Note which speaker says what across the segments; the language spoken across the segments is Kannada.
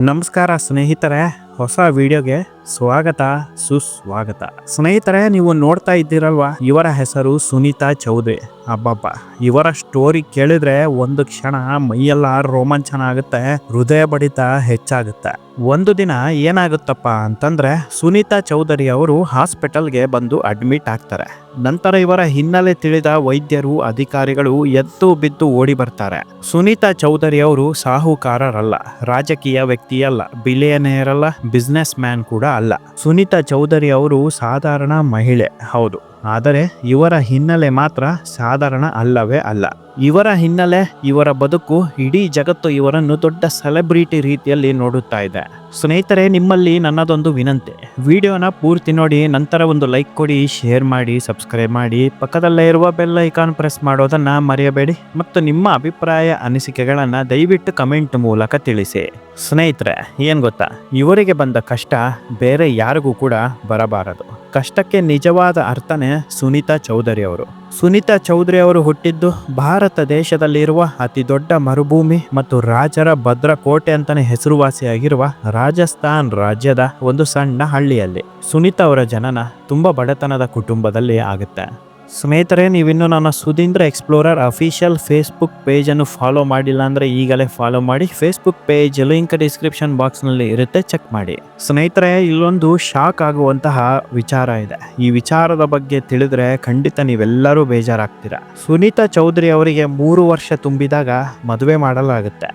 Speaker 1: ನಮಸ್ಕಾರ ಸ್ನೇಹಿತರೆ ಹೊಸ ವಿಡಿಯೋಗೆ ಸ್ವಾಗತ, ಸುಸ್ವಾಗತ. ಸ್ನೇಹಿತರೆ, ನೀವು ನೋಡ್ತಾ ಇದ್ದೀರಲ್ವಾ? ಇವರ ಹೆಸರು ಸುನೀತಾ ಚೌಧರಿ. ಅಬ್ಬಬ್ಬ, ಇವರ ಸ್ಟೋರಿ ಕೇಳಿದ್ರೆ ಒಂದು ಕ್ಷಣ ಮೈಯೆಲ್ಲ ರೋಮಾಂಚನ ಆಗುತ್ತೆ, ಹೃದಯ ಬಡಿತ ಹೆಚ್ಚಾಗುತ್ತೆ. ಒಂದು ದಿನ ಏನಾಗುತ್ತಪ್ಪ ಅಂತಂದ್ರೆ, ಸುನೀತಾ ಚೌಧರಿ ಅವರು ಹಾಸ್ಪಿಟಲ್ಗೆ ಬಂದು ಅಡ್ಮಿಟ್ ಆಗ್ತಾರೆ. ನಂತರ ಇವರ ಹಿನ್ನೆಲೆ ತಿಳಿದ ವೈದ್ಯರು, ಅಧಿಕಾರಿಗಳು ಎದ್ದು ಬಿದ್ದು ಓಡಿ ಬರ್ತಾರೆ. ಸುನೀತಾ ಚೌಧರಿ ಅವರು ಸಾಹುಕಾರರಲ್ಲ, ರಾಜಕೀಯ ವ್ಯಕ್ತಿಯಲ್ಲ ಬಿಲಿಯನೇರಲ್ಲ ಬಿಸ್ನೆಸ್ ಮ್ಯಾನ್ ಕೂಡ ಅಲ್ಲ. ಸುನೀತಾ ಚೌಧರಿ ಅವರು ಸಾಧಾರಣ ಮಹಿಳೆ. ಹೌದು. ಆದರೆ ಇವರ ಹಿನ್ನೆಲೆ ಮಾತ್ರ ಸಾಧಾರಣ ಅಲ್ಲವೇ ಅಲ್ಲ. ಇವರ ಹಿನ್ನೆಲೆ ಇವರ ಬದುಕು ಇಡೀ ಜಗತ್ತು ಇವರನ್ನು ದೊಡ್ಡ ಸೆಲೆಬ್ರಿಟಿ ರೀತಿಯಲ್ಲಿ ನೋಡುತ್ತಾ ಇದೆ. ಸ್ನೇಹಿತರೆ, ನಿಮ್ಮಲ್ಲಿ ನನ್ನದೊಂದು ವಿನಂತಿ. ವಿಡಿಯೋನ ಪೂರ್ತಿ ನೋಡಿ, ನಂತರ ಒಂದು ಲೈಕ್ ಕೊಡಿ, ಶೇರ್ ಮಾಡಿ, ಸಬ್ಸ್ಕ್ರೈಬ್ ಮಾಡಿ. ಪಕ್ಕದಲ್ಲೇ ಇರುವ ಬೆಲ್ ಐಕಾನ್ ಪ್ರೆಸ್ ಮಾಡೋದನ್ನ ಮರೆಯಬೇಡಿ ಮತ್ತು ನಿಮ್ಮ ಅಭಿಪ್ರಾಯ, ಅನಿಸಿಕೆಗಳನ್ನು ದಯವಿಟ್ಟು ಕಮೆಂಟ್ ಮೂಲಕ ತಿಳಿಸಿ. ಸ್ನೇಹಿತರೆ, ಏನು ಗೊತ್ತಾ? ಇವರಿಗೆ ಬಂದ ಕಷ್ಟ ಬೇರೆ ಯಾರಿಗೂ ಕೂಡ ಬರಬಾರದು. ಕಷ್ಟಕ್ಕೆ ನಿಜವಾದ ಅರ್ಥನೇ ಸುನೀತಾ ಚೌಧರಿ ಅವರು. ಸುನೀತಾ ಚೌಧರಿ ಅವರು ಹುಟ್ಟಿದ್ದು ಭಾರತ ದೇಶದಲ್ಲಿರುವ ಅತಿ ದೊಡ್ಡ ಮರುಭೂಮಿ ಮತ್ತು ರಾಜರ ಭದ್ರ ಕೋಟೆ ಅಂತಾನೆ ಹೆಸರುವಾಸಿಯಾಗಿರುವ ರಾಜಸ್ಥಾನ್ ರಾಜ್ಯದ ಒಂದು ಸಣ್ಣ ಹಳ್ಳಿಯಲ್ಲಿ. ಸುನೀತಾ ಅವರ ಜನನ ತುಂಬಾ ಬಡತನದ ಕುಟುಂಬದಲ್ಲಿ ಆಗುತ್ತೆ. ಸ್ನೇಹಿತರೆ, ನೀವಿನ್ನು ನನ್ನ ಸುಧೀಂದ್ರ ಎಕ್ಸ್ಪ್ಲೋರರ್ ಅಫಿಷಿಯಲ್ ಫೇಸ್ಬುಕ್ ಪೇಜನ್ನು ಫಾಲೋ ಮಾಡಿಲ್ಲ ಅಂದರೆ ಈಗಲೇ ಫಾಲೋ ಮಾಡಿ. ಫೇಸ್ಬುಕ್ ಪೇಜ್ ಲಿಂಕ್ ಡಿಸ್ಕ್ರಿಪ್ಷನ್ ಬಾಕ್ಸ್ನಲ್ಲಿ ಇರುತ್ತೆ, ಚೆಕ್ ಮಾಡಿ. ಸ್ನೇಹಿತರೆ, ಇಲ್ಲೊಂದು ಶಾಕ್ ಆಗುವಂತಹ ವಿಚಾರ ಇದೆ. ಈ ವಿಚಾರದ ಬಗ್ಗೆ ತಿಳಿದ್ರೆ ಖಂಡಿತ ನೀವೆಲ್ಲರೂ ಬೇಜಾರಾಗ್ತೀರಾ. ಸುನೀತಾ ಚೌಧರಿ ಅವರಿಗೆ ಮೂರು ವರ್ಷ ತುಂಬಿದಾಗ ಮದುವೆ ಮಾಡಲಾಗುತ್ತೆ.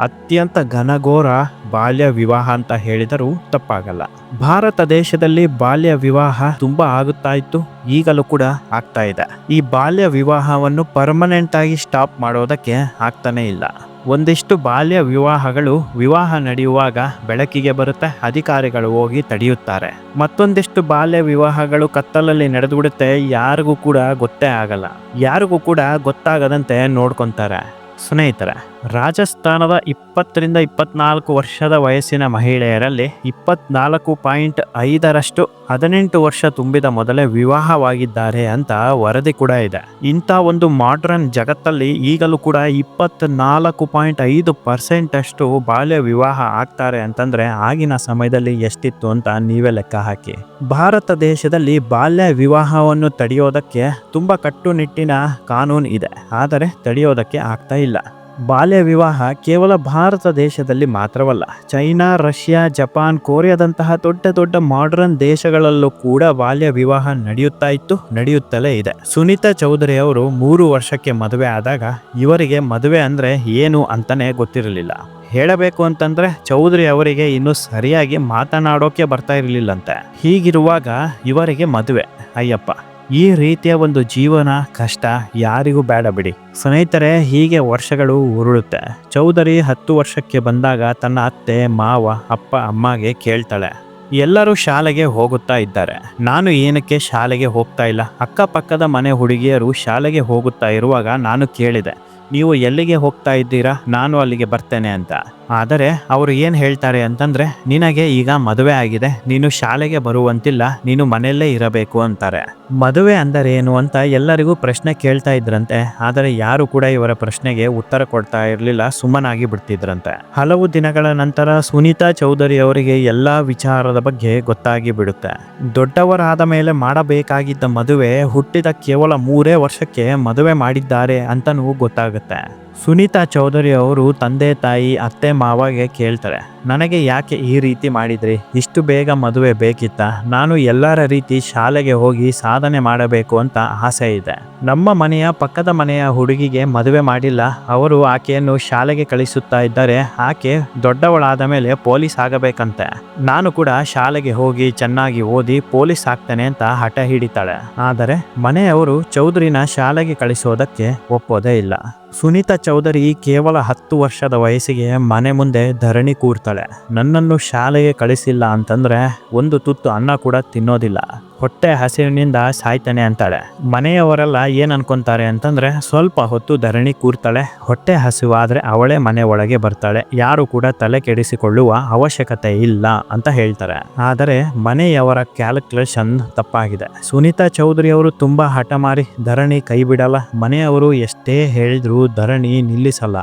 Speaker 1: ಅತ್ಯಂತ ಘನಘೋರ ಬಾಲ್ಯ ವಿವಾಹ ಅಂತ ಹೇಳಿದರೂ ತಪ್ಪಾಗಲ್ಲ. ಭಾರತ ದೇಶದಲ್ಲಿ ಬಾಲ್ಯ ವಿವಾಹ ತುಂಬಾ ಆಗುತ್ತಾ ಇತ್ತು ಈಗಲೂ ಕೂಡ ಆಗ್ತಾ ಇದೆ. ಈ ಬಾಲ್ಯ ವಿವಾಹವನ್ನು ಪರ್ಮನೆಂಟ್ ಆಗಿ ಸ್ಟಾಪ್ ಮಾಡೋದಕ್ಕೆ ಆಗ್ತಾನೆ ಇಲ್ಲ. ಒಂದಿಷ್ಟು ಬಾಲ್ಯ ವಿವಾಹಗಳು ವಿವಾಹ ನಡೆಯುವಾಗ ಬೆಳಕಿಗೆ ಬರುತ್ತೆ, ಅಧಿಕಾರಿಗಳು ಹೋಗಿ ತಡೆಯುತ್ತಾರೆ. ಮತ್ತೊಂದಿಷ್ಟು ಬಾಲ್ಯ ವಿವಾಹಗಳು ಕತ್ತಲಲ್ಲಿ ನಡೆದುಬಿಡುತ್ತೆ, ಯಾರಿಗೂ ಕೂಡ ಗೊತ್ತೇ ಆಗಲ್ಲ. ಯಾರಿಗೂ ಕೂಡ ಗೊತ್ತಾಗದಂತೆ ನೋಡ್ಕೊಂತಾರೆ. ಸ್ನೇಹಿತರೆ ರಾಜಸ್ಥಾನದ ಇಪ್ಪತ್ತರಿಂದ ಇಪ್ಪತ್ನಾಲ್ಕು ವರ್ಷದ ವಯಸ್ಸಿನ ಮಹಿಳೆಯರಲ್ಲಿ ಇಪ್ಪತ್ನಾಲ್ಕು ಪಾಯಿಂಟ್ ಐದರಷ್ಟು ಹದಿನೆಂಟು ವರ್ಷ ತುಂಬಿದ ಮೊದಲೇ ವಿವಾಹವಾಗಿದ್ದಾರೆ ಅಂತ ವರದಿ ಕೂಡ ಇದೆ. ಇಂಥ ಒಂದು ಮಾಡ್ರನ್ ಜಗತ್ತಲ್ಲಿ ಈಗಲೂ ಕೂಡ ಇಪ್ಪತ್ನಾಲ್ಕು ಪಾಯಿಂಟ್ ಐದು ಪರ್ಸೆಂಟ್ ಅಷ್ಟು ಬಾಲ್ಯ ವಿವಾಹ ಆಗ್ತಾರೆ ಅಂತಂದ್ರೆ ಆಗಿನ ಸಮಯದಲ್ಲಿ ಎಷ್ಟಿತ್ತು ಅಂತ ನೀವೇ ಲೆಕ್ಕ ಹಾಕಿ. ಭಾರತ ದೇಶದಲ್ಲಿ ಬಾಲ್ಯ ವಿವಾಹವನ್ನು ತಡೆಯೋದಕ್ಕೆ ತುಂಬಾ ಕಟ್ಟುನಿಟ್ಟಿನ ಕಾನೂನು ಇದೆ. ಆದರೆ ತಡೆಯೋದಕ್ಕೆ ಆಗ್ತಾ ಇಲ್ಲ. ಬಾಲ್ಯ ವಿವಾಹ ಕೇವಲ ಭಾರತ ದೇಶದಲ್ಲಿ ಮಾತ್ರವಲ್ಲ, ಚೈನಾ, ರಷ್ಯಾ, ಜಪಾನ್, ಕೊರಿಯಾದಂತಹ ದೊಡ್ಡ ದೊಡ್ಡ ಮಾಡರ್ನ್ ದೇಶಗಳಲ್ಲೂ ಕೂಡ ಬಾಲ್ಯ ವಿವಾಹ ನಡೆಯುತ್ತಾ ಇತ್ತು, ನಡೆಯುತ್ತಲೇ ಇದೆ. ಸುನೀತಾ ಚೌಧರಿ ಅವರು ಮೂರು ವರ್ಷಕ್ಕೆ ಮದುವೆ ಆದಾಗ ಇವರಿಗೆ ಮದುವೆ ಅಂದ್ರೆ ಏನು ಅಂತಾನೆ ಗೊತ್ತಿರಲಿಲ್ಲ. ಹೇಳಬೇಕು ಅಂತಂದ್ರೆ ಚೌಧರಿ ಅವರಿಗೆ ಇನ್ನು ಸರಿಯಾಗಿ ಮಾತನಾಡೋಕೆ ಬರ್ತಾ ಇರಲಿಲ್ಲಂತೆ. ಹೀಗಿರುವಾಗ ಇವರಿಗೆ ಮದುವೆ, ಅಯ್ಯಪ್ಪ. ಈ ರೀತಿಯ ಒಂದು ಜೀವನ ಕಷ್ಟ ಯಾರಿಗೂ ಬೇಡ ಬಿಡಿ. ಸ್ನೇಹಿತರೆ, ಹೀಗೆ ವರ್ಷಗಳು ಉರುಳುತ್ತೆ. ಚೌಧರಿ ಹತ್ತು ವರ್ಷಕ್ಕೆ ಬಂದಾಗ ತನ್ನ ಅತ್ತೆ, ಮಾವ, ಅಪ್ಪ, ಅಮ್ಮಗೆ ಕೇಳ್ತಾಳೆ, ಎಲ್ಲರೂ ಶಾಲೆಗೆ ಹೋಗುತ್ತಾ ಇದ್ದಾರೆ. ನಾನು ಏನಕ್ಕೆ ಶಾಲೆಗೆ ಹೋಗ್ತಾ ಇಲ್ಲ? ಅಕ್ಕಪಕ್ಕದ ಮನೆ ಹುಡುಗಿಯರು ಶಾಲೆಗೆ ಹೋಗುತ್ತಾ ಇರುವಾಗ ನಾನು ಕೇಳಿದೆ. ನೀವು ಎಲ್ಲಿಗೆ ಹೋಗ್ತಾ ಇದ್ದೀರಾ? ನಾನು ಅಲ್ಲಿಗೆ ಬರ್ತೇನೆ ಅಂತ. ಆದರೆ ಅವರು ಏನು ಹೇಳ್ತಾರೆ ಅಂತಂದರೆ, ನಿನಗೆ ಈಗ ಮದುವೆ ಆಗಿದೆ, ನೀನು ಶಾಲೆಗೆ ಬರುವಂತಿಲ್ಲ, ನೀನು ಮನೆಯಲ್ಲೇ ಇರಬೇಕು ಅಂತಾರೆ. ಮದುವೆ ಅಂದರೆ ಏನು ಅಂತ ಎಲ್ಲರಿಗೂ ಪ್ರಶ್ನೆ ಕೇಳ್ತಾ ಇದ್ರಂತೆ, ಆದರೆ ಯಾರು ಕೂಡ ಇವರ ಪ್ರಶ್ನೆಗೆ ಉತ್ತರ ಕೊಡ್ತಾ ಇರಲಿಲ್ಲ, ಸುಮ್ಮನಾಗಿ ಬಿಡ್ತಿದ್ರಂತೆ. ಹಲವು ದಿನಗಳ ನಂತರ ಸುನೀತಾ ಚೌಧರಿ ಅವರಿಗೆ ಎಲ್ಲ ವಿಚಾರದ ಬಗ್ಗೆ ಗೊತ್ತಾಗಿ ಬಿಡುತ್ತೆ. ದೊಡ್ಡವರಾದ ಮೇಲೆ ಮಾಡಬೇಕಾಗಿದ್ದ ಮದುವೆ ಹುಟ್ಟಿದ ಕೇವಲ ಮೂರೇ ವರ್ಷಕ್ಕೆ ಮದುವೆ ಮಾಡಿದ್ದಾರೆ ಅಂತನೂ ಗೊತ್ತಾಗುತ್ತೆ. ಸುನೀತಾ ಚೌಧರಿ ಅವರು ತಂದೆ, ತಾಯಿ, ಅತ್ತೆ, ಮಾವಾಗೆ ಕೇಳ್ತಾರೆ, ನನಗೆ ಯಾಕೆ ಈ ರೀತಿ ಮಾಡಿದ್ರಿ? ಇಷ್ಟು ಬೇಗ ಮದುವೆ ಬೇಕಿತ್ತ? ನಾನು ಎಲ್ಲರ ರೀತಿ ಶಾಲೆಗೆ ಹೋಗಿ ಸಾಧನೆ ಮಾಡಬೇಕು ಅಂತ ಆಸೆ ಇದೆ. ನಮ್ಮ ಮನೆಯ ಪಕ್ಕದ ಮನೆಯ ಹುಡುಗಿಗೆ ಮದುವೆ ಮಾಡಿಲ್ಲ. ಅವರು ಆಕೆಯನ್ನು ಶಾಲೆಗೆ ಕಳಿಸುತ್ತಾ ಇದ್ದಾರೆ. ಆಕೆ ದೊಡ್ಡವಳಾದ ಮೇಲೆ ಪೊಲೀಸ್ ಆಗಬೇಕಂತೆ. ನಾನು ಕೂಡ ಶಾಲೆಗೆ ಹೋಗಿ ಚೆನ್ನಾಗಿ ಓದಿ ಪೊಲೀಸ್ ಆಗ್ತೇನೆ ಅಂತ ಹಠ ಹಿಡಿತಾಳೆ. ಆದರೆ ಮನೆಯವರು ಚೌಧರಿನ ಶಾಲೆಗೆ ಕಳಿಸೋದಕ್ಕೆ ಒಪ್ಪೋದೇ ಇಲ್ಲ. ಸುನೀತಾ ಚೌಧರಿ ಕೇವಲ ಹತ್ತು ವರ್ಷದ ವಯಸ್ಸಿಗೆ ಮನೆ ಮುಂದೆ ಧರಣಿ ಕೂರ್ತಾಳೆ. ನನ್ನನ್ನು ಶಾಲೆಗೆ ಕಳಿಸಿಲ್ಲ ಅಂತಂದ್ರೆ ಒಂದು ತುತ್ತು ಅನ್ನ ಕೂಡ ತಿನ್ನೋದಿಲ್ಲ. ಹೊಟ್ಟೆ ಹಸಿವಿನಿಂದ ಸಾಯ್ತಾನೆ ಅಂತಾಳೆ. ಮನೆಯವರೆಲ್ಲ ಏನು ಅನ್ಕೊಂತಾರೆ ಅಂತಂದ್ರೆ, ಸ್ವಲ್ಪ ಹೊತ್ತು ಧರಣಿ ಕೂರ್ತಾಳೆ. ಹೊಟ್ಟೆ ಹಸಿವಾದರೆ ಅವಳೇ ಮನೆ ಒಳಗೆ ಬರ್ತಾಳೆ. ಯಾರು ಕೂಡ ತಲೆ ಕೆಡಿಸಿಕೊಳ್ಳುವ ಅವಶ್ಯಕತೆ ಇಲ್ಲ ಅಂತ ಹೇಳ್ತಾರೆ. ಆದರೆ ಮನೆಯವರ ಕ್ಯಾಲ್ಕುಲೇಷನ್ ತಪ್ಪಾಗಿದೆ. ಸುನೀತಾ ಚೌಧರಿ ಅವರು ತುಂಬಾ ಹಠಮಾರಿ ಧರಣಿ ಕೈ ಬಿಡಲ್ಲ. ಮನೆಯವರು ಎಷ್ಟೇ ಹೇಳಿದ್ರೂ ಧರಣಿ ನಿಲ್ಲಿಸಲ್ಲ.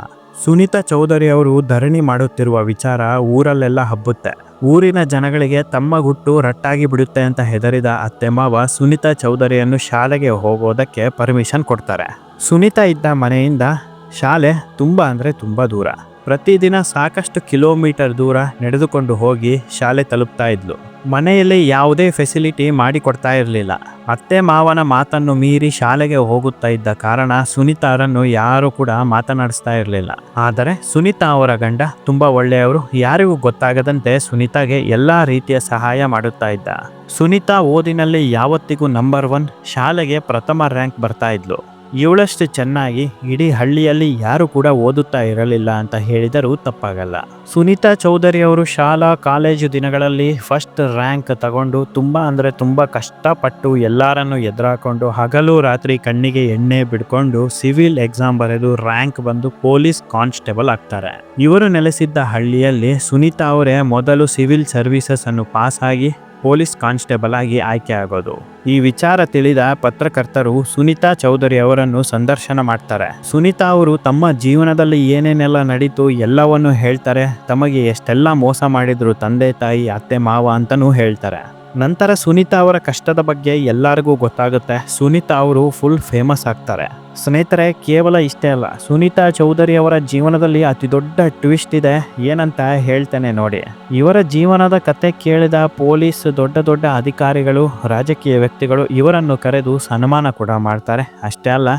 Speaker 1: ಸುನೀತಾ ಚೌಧರಿ ಅವರು ಧರಣಿ ಮಾಡುತ್ತಿರುವ ವಿಚಾರ ಊರಲ್ಲೆಲ್ಲ ಹಬ್ಬುತ್ತೆ. ಊರಿನ ಜನಗಳಿಗೆ ತಮ್ಮ ಗುಟ್ಟು ರಟ್ಟಾಗಿ ಬಿಡುತ್ತೆ ಅಂತ ಹೆದರಿದ ಅತ್ತೆ ಮಾವ ಸುನಿತಾ ಚೌಧರಿಯನ್ನು ಶಾಲೆಗೆ ಹೋಗೋದಕ್ಕೆ ಪರ್ಮಿಷನ್ ಕೊಡ್ತಾರೆ. ಸುನೀತಾ ಇದ್ದ ಮನೆಯಿಂದ ಶಾಲೆ ತುಂಬ ಅಂದರೆ ತುಂಬ ದೂರ. ಪ್ರತಿದಿನ ಸಾಕಷ್ಟು ಕಿಲೋಮೀಟರ್ ದೂರ ನಡೆದುಕೊಂಡು ಹೋಗಿ ಶಾಲೆ ತಲುಪ್ತಾ ಇದ್ಲು. ಮನೆಯಲ್ಲಿ ಯಾವುದೇ ಫೆಸಿಲಿಟಿ ಮಾಡಿಕೊಡ್ತಾ ಇರಲಿಲ್ಲ. ಅತ್ತೆ ಮಾವನ ಮಾತನ್ನು ಮೀರಿ ಶಾಲೆಗೆ ಹೋಗುತ್ತಾ ಇದ್ದ ಕಾರಣ ಸುನೀತಾರನ್ನು ಯಾರು ಕೂಡ ಮಾತನಾಡಿಸ್ತಾ ಇರಲಿಲ್ಲ. ಆದರೆ ಸುನೀತಾ ಅವರ ಗಂಡ ತುಂಬ ಒಳ್ಳೆಯವರು, ಯಾರಿಗೂ ಗೊತ್ತಾಗದಂತೆ ಸುನೀತಾಗೆ ಎಲ್ಲ ರೀತಿಯ ಸಹಾಯ ಮಾಡುತ್ತಾ ಇದ್ದ. ಸುನೀತಾ ಓದಿನಲ್ಲಿ ಯಾವತ್ತಿಗೂ ನಂಬರ್ ಒನ್ ಶಾಲೆಗೆ ಪ್ರಥಮ ರ್ಯಾಂಕ್ ಬರ್ತಾ ಇದ್ಲು. ಇವಳಷ್ಟು ಚೆನ್ನಾಗಿ ಇಡೀ ಹಳ್ಳಿಯಲ್ಲಿ ಯಾರು ಕೂಡ ಓದುತ್ತಾ ಇರಲಿಲ್ಲ ಅಂತ ಹೇಳಿದರೂ ತಪ್ಪಾಗಲ್ಲ. ಸುನೀತಾ ಚೌಧರಿ ಅವರು ಶಾಲಾ, ಕಾಲೇಜು ದಿನಗಳಲ್ಲಿ ಫಸ್ಟ್ ರ್ಯಾಂಕ್ ತಗೊಂಡು ತುಂಬ ಅಂದರೆ ತುಂಬ ಕಷ್ಟಪಟ್ಟು ಎಲ್ಲರನ್ನು ಎದುರಾಕೊಂಡು ಹಗಲು ರಾತ್ರಿ ಕಣ್ಣಿಗೆ ಎಣ್ಣೆ ಬಿಡ್ಕೊಂಡು ಸಿವಿಲ್ ಎಕ್ಸಾಮ್ ಬರೆದು ರ್ಯಾಂಕ್ ಬಂದು ಪೊಲೀಸ್ ಕಾನ್ಸ್ಟೇಬಲ್ ಆಗ್ತಾರೆ. ಇವರು ನೆಲೆಸಿದ್ದ ಹಳ್ಳಿಯಲ್ಲಿ ಸುನೀತಾ ಅವರೇ ಮೊದಲು ಸಿವಿಲ್ ಸರ್ವಿಸಸ್ ಅನ್ನು ಪಾಸ್ ಆಗಿ ಪೊಲೀಸ್ ಕಾನ್ಸ್ಟೇಬಲ್ ಆಗಿ ಆಯ್ಕೆಯಾಗೋದು ಈ ವಿಚಾರ ತಿಳಿದ ಪತ್ರಕರ್ತರು ಸುನೀತಾ ಚೌಧರಿ ಅವರನ್ನು ಸಂದರ್ಶನ ಮಾಡ್ತಾರೆ. ಸುನೀತಾ ಅವರು ತಮ್ಮ ಜೀವನದಲ್ಲಿ ಏನೇನೆಲ್ಲ ನಡೀತು ಎಲ್ಲವನ್ನು ಹೇಳ್ತಾರೆ. ತಮಗೆ ಎಷ್ಟೆಲ್ಲ ಮೋಸ ಮಾಡಿದ್ರು ತಂದೆ, ತಾಯಿ, ಅತ್ತೆ, ಮಾವ ಅಂತನೂ ಹೇಳ್ತಾರೆ. ನಂತರ ಸುನೀತಾ ಅವರ ಕಷ್ಟದ ಬಗ್ಗೆ ಎಲ್ಲರಿಗೂ ಗೊತ್ತಾಗುತ್ತೆ. ಸುನೀತಾ ಅವರು ಫುಲ್ ಫೇಮಸ್ ಆಗ್ತಾರೆ. ಸ್ನೇಹಿತರೆ, ಕೇವಲ ಇಷ್ಟೇ ಅಲ್ಲ, ಸುನೀತಾ ಚೌಧರಿ ಅವರ ಜೀವನದಲ್ಲಿ ಅತಿ ದೊಡ್ಡ ಟ್ವಿಸ್ಟ್ ಇದೆ. ಏನಂತ ಹೇಳ್ತೇನೆ ನೋಡಿ. ಇವರ ಜೀವನದ ಕತೆ ಕೇಳಿದ ಪೊಲೀಸ್ ದೊಡ್ಡ ದೊಡ್ಡ ಅಧಿಕಾರಿಗಳು, ರಾಜಕೀಯ ವ್ಯಕ್ತಿಗಳು ಇವರನ್ನು ಕರೆದು ಸನ್ಮಾನ ಕೂಡ ಮಾಡ್ತಾರೆ. ಅಷ್ಟೇ ಅಲ್ಲ,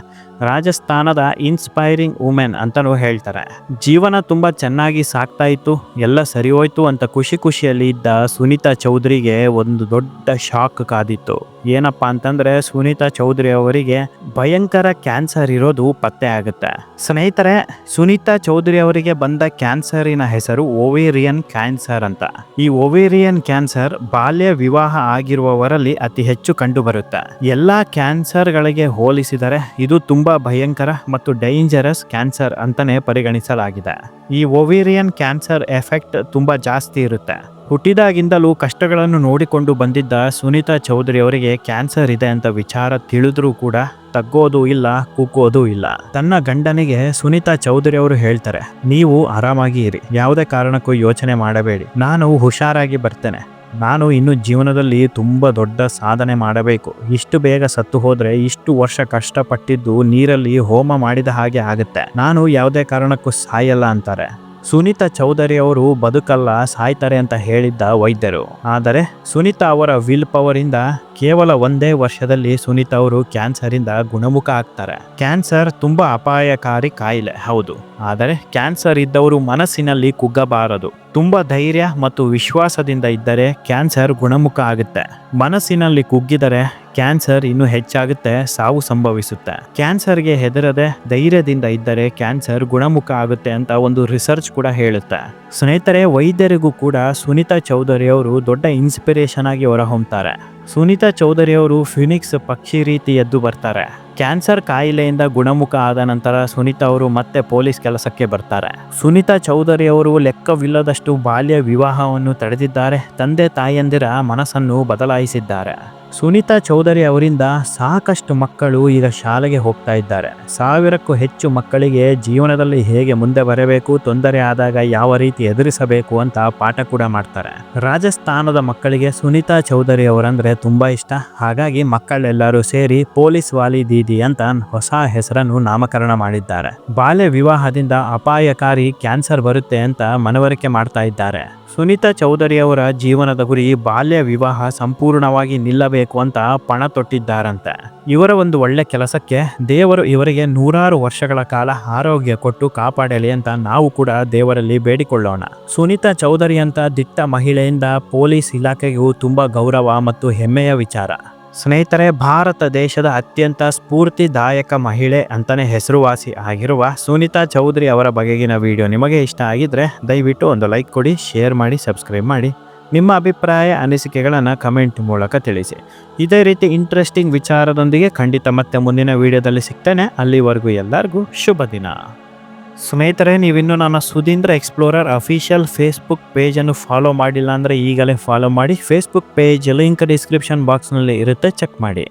Speaker 1: ರಾಜಸ್ಥಾನದ ಇನ್ಸ್ಪೈರಿಂಗ್ ವುಮೆನ್ ಅಂತಲೂ ಹೇಳ್ತಾರೆ. ಜೀವನ ತುಂಬ ಚೆನ್ನಾಗಿ ಸಾಕ್ತಾ ಇತ್ತು, ಎಲ್ಲ ಸರಿ ಹೋಯ್ತು ಅಂತ ಖುಷಿ ಖುಷಿಯಲ್ಲಿ ಇದ್ದ ಸುನೀತಾ ಚೌಧರಿಗೆ ಒಂದು ದೊಡ್ಡ ಶಾಕ್ ಕಾದಿತ್ತು. ಏನಪ್ಪಾ ಅಂತಂದ್ರೆ ಸುನೀತಾ ಚೌಧರಿ ಅವರಿಗೆ ಭಯಂಕರ ಕ್ಯಾನ್ಸರ್ ಇರೋದು ಪತ್ತೆ ಆಗುತ್ತೆ. ಸ್ನೇಹಿತರೆ, ಸುನೀತಾ ಚೌಧರಿ ಅವರಿಗೆ ಬಂದ ಕ್ಯಾನ್ಸರಿನ ಹೆಸರು ಓವೇರಿಯನ್ ಕ್ಯಾನ್ಸರ್ ಅಂತ. ಈ ಓವೇರಿಯನ್ ಕ್ಯಾನ್ಸರ್ ಬಾಲ್ಯ ವಿವಾಹ ಆಗಿರುವವರಲ್ಲಿ ಅತಿ ಹೆಚ್ಚು ಕಂಡುಬರುತ್ತೆ. ಎಲ್ಲಾ ಕ್ಯಾನ್ಸರ್ಗಳಿಗೆ ಹೋಲಿಸಿದರೆ ಇದು ತುಂಬಾ ಭಯಂಕರ ಮತ್ತು ಡೇಂಜರಸ್ ಕ್ಯಾನ್ಸರ್ ಅಂತಲೇ ಪರಿಗಣಿಸಲಾಗಿದೆ. ಈ ಓವೇರಿಯನ್ ಕ್ಯಾನ್ಸರ್ ಎಫೆಕ್ಟ್ ತುಂಬಾ ಜಾಸ್ತಿ ಇರುತ್ತೆ. ಹುಟ್ಟಿದಾಗಿಂದಲೂ ಕಷ್ಟಗಳನ್ನು ನೋಡಿಕೊಂಡು ಬಂದಿದ್ದ ಸುನೀತಾ ಚೌಧರಿ ಅವರಿಗೆ ಕ್ಯಾನ್ಸರ್ ಇದೆ ಅಂತ ವಿಚಾರ ತಿಳಿದ್ರೂ ಕೂಡ ತಗ್ಗೋದು ಇಲ್ಲ ಕುಕ್ಕೋದು ಇಲ್ಲ. ತನ್ನ ಗಂಡನಿಗೆ ಸುನೀತಾ ಚೌಧರಿ ಅವರು ಹೇಳ್ತಾರೆ, ನೀವು ಆರಾಮಾಗಿ ಇರಿ, ಯಾವುದೇ ಕಾರಣಕ್ಕೂ ಯೋಚನೆ ಮಾಡಬೇಡಿ. ನಾನು ಹುಷಾರಾಗಿ ಬರ್ತೇನೆ. ನಾನು ಇನ್ನು ಜೀವನದಲ್ಲಿ ತುಂಬ ದೊಡ್ಡ ಸಾಧನೆ ಮಾಡಬೇಕು. ಇಷ್ಟು ಬೇಗ ಸತ್ತು ಹೋದ್ರೆ ಇಷ್ಟು ವರ್ಷ ಕಷ್ಟಪಟ್ಟಿದ್ದು ನೀರಲ್ಲಿ ಹೋಮ ಮಾಡಿದ ಹಾಗೆ ಆಗುತ್ತೆ. ನಾನು ಯಾವುದೇ ಕಾರಣಕ್ಕೂ ಸಾಯಲ್ಲ ಅಂತಾರೆ. ಸುನೀತಾ ಚೌಧರಿ ಅವರು ಬದುಕಲ್ಲ ಸಾಯ್ತಾರೆ ಅಂತ ಹೇಳಿದ್ದ ವೈದ್ಯರು. ಆದರೆ ಸುನೀತಾ ಅವರ ವಿಲ್ ಪವರ್ ಇಂದ ಕೇವಲ ಒಂದೇ ವರ್ಷದಲ್ಲಿ ಸುನೀತಾ ಅವರು ಕ್ಯಾನ್ಸರ್ ಇಂದ ಗುಣಮುಖ ಆಗ್ತಾರೆ. ಕ್ಯಾನ್ಸರ್ ತುಂಬಾ ಅಪಾಯಕಾರಿ ಕಾಯಿಲೆ, ಹೌದು. ಆದರೆ ಕ್ಯಾನ್ಸರ್ ಇದ್ದವರು ಮನಸ್ಸಿನಲ್ಲಿ ಕುಗ್ಗಬಾರದು. ತುಂಬಾ ಧೈರ್ಯ ಮತ್ತು ವಿಶ್ವಾಸದಿಂದ ಇದ್ದರೆ ಕ್ಯಾನ್ಸರ್ ಗುಣಮುಖ ಆಗುತ್ತೆ. ಮನಸ್ಸಿನಲ್ಲಿ ಕುಗ್ಗಿದರೆ ಕ್ಯಾನ್ಸರ್ ಇನ್ನೂ ಹೆಚ್ಚಾಗುತ್ತೆ, ಸಾವು ಸಂಭವಿಸುತ್ತೆ. ಕ್ಯಾನ್ಸರ್ಗೆ ಹೆದರದೆ ಧೈರ್ಯದಿಂದ ಇದ್ದರೆ ಕ್ಯಾನ್ಸರ್ ಗುಣಮುಖ ಆಗುತ್ತೆ ಅಂತ ಒಂದು ರಿಸರ್ಚ್ ಕೂಡ ಹೇಳುತ್ತೆ. ಸ್ನೇಹಿತರೆ, ವೈದ್ಯರಿಗೂ ಕೂಡ ಸುನೀತಾ ಚೌಧರಿ ಅವರು ದೊಡ್ಡ ಇನ್ಸ್ಪಿರೇಷನ್ ಆಗಿ ಹೊರಹೊಮ್ತಾರೆ. ಸುನೀತಾ ಚೌಧರಿ ಅವರು ಫಿನಿಕ್ಸ್ ಪಕ್ಷಿ ರೀತಿ ಎದ್ದು ಬರ್ತಾರೆ. ಕ್ಯಾನ್ಸರ್ ಕಾಯಿಲೆಯಿಂದ ಗುಣಮುಖ ಆದ ನಂತರ ಸುನೀತಾ ಅವರು ಮತ್ತೆ ಪೊಲೀಸ್ ಕೆಲಸಕ್ಕೆ ಬರ್ತಾರೆ. ಸುನೀತಾ ಚೌಧರಿ ಅವರು ಲೆಕ್ಕವಿಲ್ಲದಷ್ಟು ಬಾಲ್ಯ ವಿವಾಹವನ್ನು ತಡೆದಿದ್ದಾರೆ. ತಂದೆ ತಾಯಂದಿರ ಮನಸ್ಸನ್ನು ಬದಲಾಯಿಸಿದ್ದಾರೆ. ಸುನೀತಾ ಚೌಧರಿ ಅವರಿಂದ ಸಾಕಷ್ಟು ಮಕ್ಕಳು ಈಗ ಶಾಲೆಗೆ ಹೋಗ್ತಾ ಇದ್ದಾರೆ. ಸಾವಿರಕ್ಕೂ ಹೆಚ್ಚು ಮಕ್ಕಳಿಗೆ ಜೀವನದಲ್ಲಿ ಹೇಗೆ ಮುಂದೆ ಬರಬೇಕು, ತೊಂದರೆ ಆದಾಗ ಯಾವ ರೀತಿ ಎದುರಿಸಬೇಕು ಅಂತ ಪಾಠ ಕೂಡ ಮಾಡ್ತಾರೆ. ರಾಜಸ್ಥಾನದ ಮಕ್ಕಳಿಗೆ ಸುನೀತಾ ಚೌಧರಿ ಅವರಂದ್ರೆ ತುಂಬಾ ಇಷ್ಟ. ಹಾಗಾಗಿ ಮಕ್ಕಳೆಲ್ಲರೂ ಸೇರಿ ಪೊಲೀಸ್ ವಾಲಿ ದೀದಿ ಅಂತ ಹೊಸ ಹೆಸರನ್ನು ನಾಮಕರಣ ಮಾಡಿದ್ದಾರೆ. ಬಾಲ್ಯ ವಿವಾಹದಿಂದ ಅಪಾಯಕಾರಿ ಕ್ಯಾನ್ಸರ್ ಬರುತ್ತೆ ಅಂತ ಮನವರಿಕೆ ಮಾಡ್ತಾ ಇದ್ದಾರೆ. ಸುನೀತಾ ಚೌಧರಿ ಅವರ ಜೀವನದ ಗುರಿ ಬಾಲ್ಯ ವಿವಾಹ ಸಂಪೂರ್ಣವಾಗಿ ನಿಲ್ಲಬೇಕು ಅಂತ ಪಣ ತೊಟ್ಟಿದ್ದಾರಂತೆ. ಇವರ ಒಂದು ಒಳ್ಳೆ ಕೆಲಸಕ್ಕೆ ದೇವರು ಇವರಿಗೆ ನೂರಾರು ವರ್ಷಗಳ ಕಾಲ ಆರೋಗ್ಯ ಕೊಟ್ಟು ಕಾಪಾಡಲಿ ಅಂತ ನಾವು ಕೂಡ ದೇವರಲ್ಲಿ ಬೇಡಿಕೊಳ್ಳೋಣ. ಸುನೀತಾ ಚೌಧರಿ ಅಂತ ದಿಟ್ಟ ಮಹಿಳೆಯಿಂದ ಪೊಲೀಸ್ ಇಲಾಖೆಗೂ ತುಂಬಾ ಗೌರವ ಮತ್ತು ಹೆಮ್ಮೆಯ ವಿಚಾರ. ಸ್ನೇಹಿತರೆ, ಭಾರತ ದೇಶದ ಅತ್ಯಂತ ಸ್ಫೂರ್ತಿದಾಯಕ ಮಹಿಳೆ ಅಂತಲೇ ಹೆಸರುವಾಸಿ ಆಗಿರುವ ಸುನೀತಾ ಚೌಧರಿ ಅವರ ಬಗೆಗಿನ ವಿಡಿಯೋ ನಿಮಗೆ ಇಷ್ಟ ಆಗಿದ್ರೆ ದಯವಿಟ್ಟು ಒಂದು ಲೈಕ್ ಕೊಡಿ, ಶೇರ್ ಮಾಡಿ, ಸಬ್ಸ್ಕ್ರೈಬ್ ಮಾಡಿ. ನಿಮ್ಮ ಅಭಿಪ್ರಾಯ ಅನಿಸಿಕೆಗಳನ್ನು ಕಮೆಂಟ್ ಮೂಲಕ ತಿಳಿಸಿ. ಇದೇ ರೀತಿ ಇಂಟ್ರೆಸ್ಟಿಂಗ್ ವಿಚಾರದೊಂದಿಗೆ ಖಂಡಿತ ಮತ್ತೆ ಮುಂದಿನ ವಿಡಿಯೋದಲ್ಲಿ ಸಿಗ್ತೇನೆ. ಅಲ್ಲಿವರೆಗೂ ಎಲ್ಲರಿಗೂ ಶುಭ ದಿನ. ಸ್ನೇಹಿತರೆ, ನೀವಿನ್ನೂ ನನ್ನ ಸುಧೀಂದ್ರ ಎಕ್ಸ್ಪ್ಲೋರರ್ ಅಫಿಷಿಯಲ್ ಫೇಸ್ಬುಕ್ ಪೇಜನ್ನು ಫಾಲೋ ಮಾಡಿಲ್ಲ ಅಂದರೆ ಈಗಲೇ ಫಾಲೋ ಮಾಡಿ. ಫೇಸ್ಬುಕ್ ಪೇಜ್ ಲಿಂಕ್ ಡಿಸ್ಕ್ರಿಪ್ಷನ್ ಬಾಕ್ಸ್ನಲ್ಲಿ ಇರುತ್ತೆ ಚೆಕ್ ಮಾಡಿ.